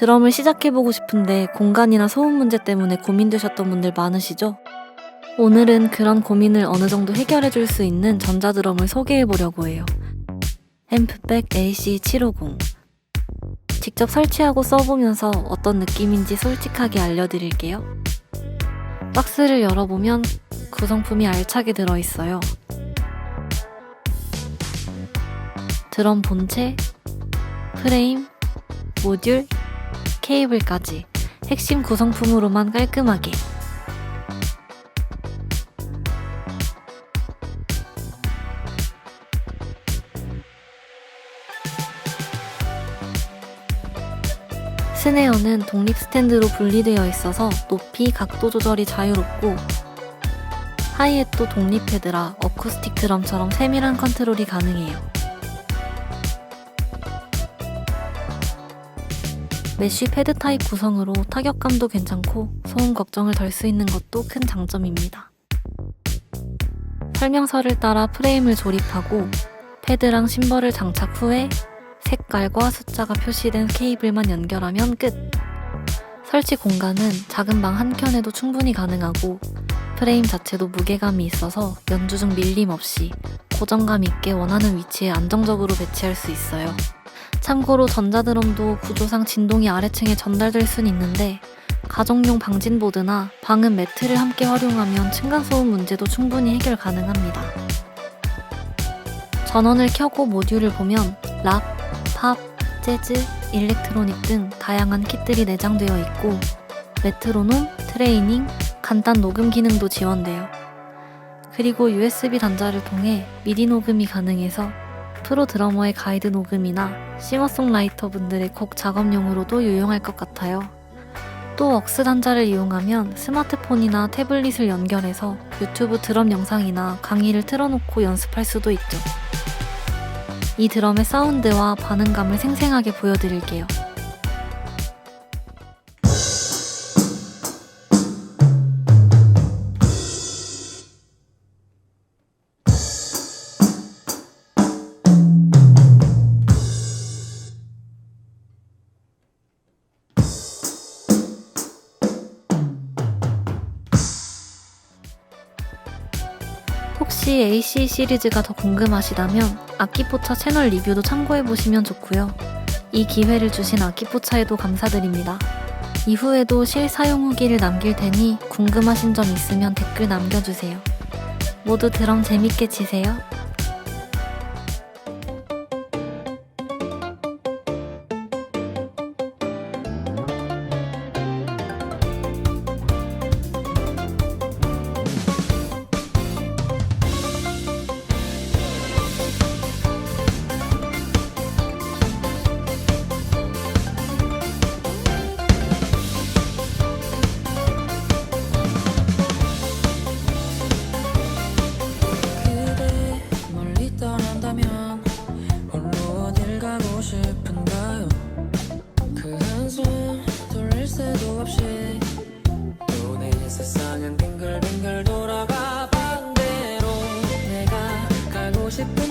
드럼을 시작해보고 싶은데 공간이나 소음 문제 때문에 고민되셨던 분들 많으시죠? 오늘은 그런 고민을 어느 정도 해결해줄 수 있는 전자드럼을 소개해보려고 해요. 앰프백 AC750 직접 설치하고 써보면서 어떤 느낌인지 솔직하게 알려드릴게요. 박스를 열어보면 구성품이 알차게 들어있어요. 드럼 본체, 프레임, 모듈, 케이블까지 핵심 구성품으로만 깔끔하게 스네어는 독립 스탠드로 분리되어 있어서 높이, 각도 조절이 자유롭고 하이햇도 독립 패드라 어쿠스틱 드럼처럼 세밀한 컨트롤이 가능해요. 메쉬 패드 타입 구성으로 타격감도 괜찮고 소음 걱정을 덜 수 있는 것도 큰 장점입니다. 설명서를 따라 프레임을 조립하고 패드랑 심벌을 장착 후에 색깔과 숫자가 표시된 케이블만 연결하면 끝! 설치 공간은 작은 방 한 켠에도 충분히 가능하고 프레임 자체도 무게감이 있어서 연주 중 밀림 없이 고정감 있게 원하는 위치에 안정적으로 배치할 수 있어요. 참고로 전자드럼도 구조상 진동이 아래층에 전달될 순 있는데 가정용 방진보드나 방음 매트를 함께 활용하면 층간소음 문제도 충분히 해결 가능합니다. 전원을 켜고 모듈을 보면 락, 팝, 재즈, 일렉트로닉 등 다양한 킷들이 내장되어 있고 메트로놈, 트레이닝, 간단 녹음 기능도 지원돼요. 그리고 USB 단자를 통해 미디 녹음이 가능해서 프로 드러머의 가이드 녹음이나 싱어송라이터 분들의 곡 작업용으로도 유용할 것 같아요. 또 억스 단자를 이용하면 스마트폰이나 태블릿을 연결해서 유튜브 드럼 영상이나 강의를 틀어놓고 연습할 수도 있죠. 이 드럼의 사운드와 반응감을 생생하게 보여드릴게요. 혹시 AC 시리즈가 더 궁금하시다면 아키포차 채널 리뷰도 참고해보시면 좋고요. 이 기회를 주신 아키포차에도 감사드립니다. 이후에도 실사용 후기를 남길 테니 궁금하신 점 있으면 댓글 남겨주세요. 모두 드럼 재밌게 치세요. worship